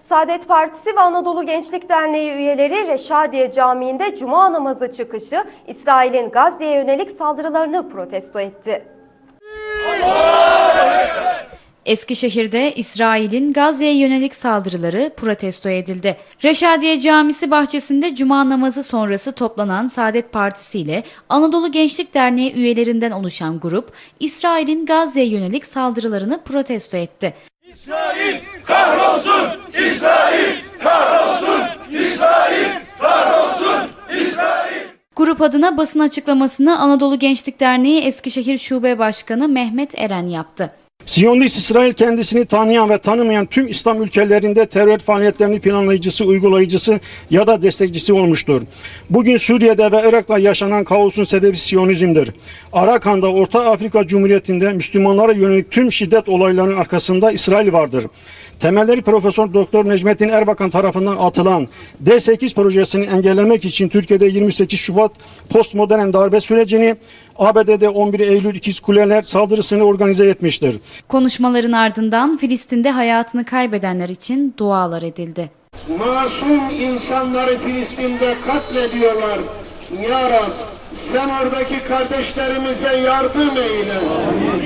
Saadet Partisi ve Anadolu Gençlik Derneği üyeleri Reşadiye Camii'nde Cuma namazı çıkışı İsrail'in Gazze'ye yönelik saldırılarını protesto etti. Eskişehir'de İsrail'in Gazze'ye yönelik saldırıları protesto edildi. Reşadiye Camisi bahçesinde cuma namazı sonrası toplanan Saadet Partisi ile Anadolu Gençlik Derneği üyelerinden oluşan grup, İsrail'in Gazze'ye yönelik saldırılarını protesto etti. Kahrolsun! İsrail kahrolsun! İsrail kahrolsun! İsrail! Grup adına basın açıklamasını Anadolu Gençlik Derneği Eskişehir Şube Başkanı Mehmet Eren yaptı. Siyonist İsrail kendisini tanıyan ve tanımayan tüm İslam ülkelerinde terör faaliyetlerini planlayıcısı, uygulayıcısı ya da destekçisi olmuştur. Bugün Suriye'de ve Irak'ta yaşanan kaosun sebebi Siyonizmdir. Arakan'da Orta Afrika Cumhuriyeti'nde Müslümanlara yönelik tüm şiddet olaylarının arkasında İsrail vardır. Temelleri Profesör Doktor Necmettin Erbakan tarafından atılan D8 projesini engellemek için Türkiye'de 28 Şubat postmodern darbe sürecini ABD'de 11 Eylül İkiz Kuleler saldırısını organize etmiştir. Konuşmaların ardından Filistin'de hayatını kaybedenler için dualar edildi. masum insanları Filistin'de katlediyorlar. Ya Rab sen oradaki kardeşlerimize yardım eyle.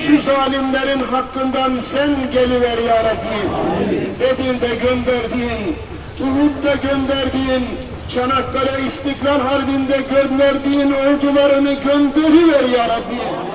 Şu zalimlerin hakkından sen geliver ya Rabbi. Bedir'de gönderdiğin, Uhud'da gönderdiğin, Çanakkale İstiklal Harbi'nde gönderdiğin ordularını gönderiver ya Rabbi.